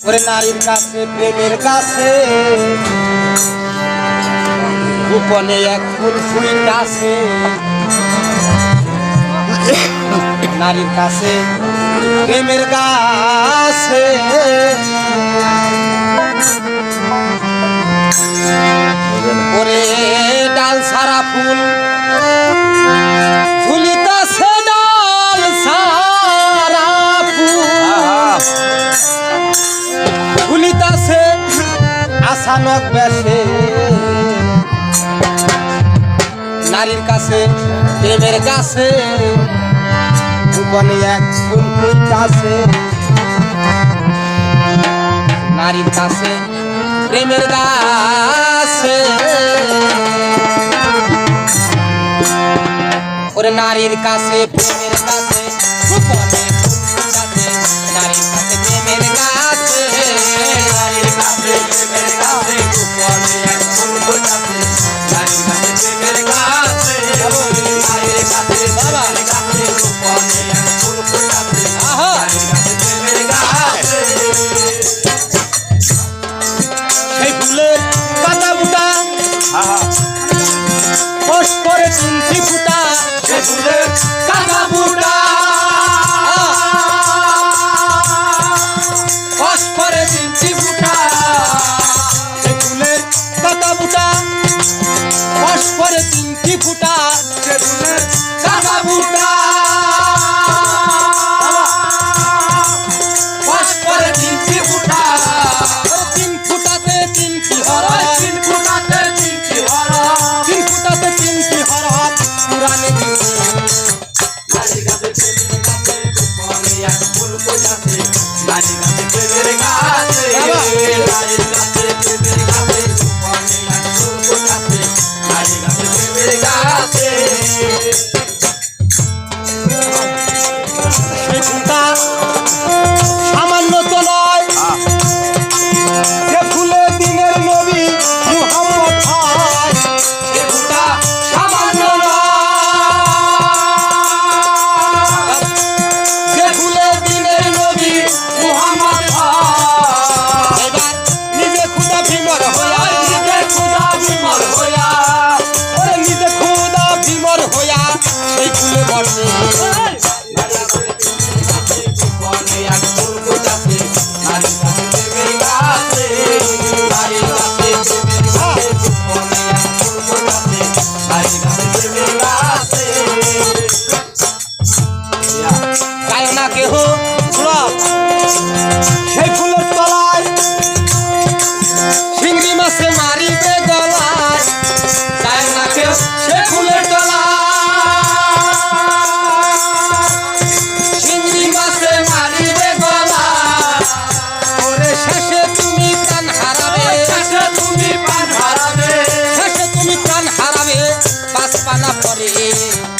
ওরে নারীর কাছে, প্রেমের কাছে। গোপনে এক ফুল ফুল কাছে নারীর কাছে, প্রেমের কাছে। ওরে ডাল সারা ফুল। কাছে প্রেমের কাছে জীবনে এক ফুলকুল কাছে নারীর কাছে প্রেমের কাছে। ওরে নারীর কাছে প্রেমের কাছে জীবনে পালা পরে।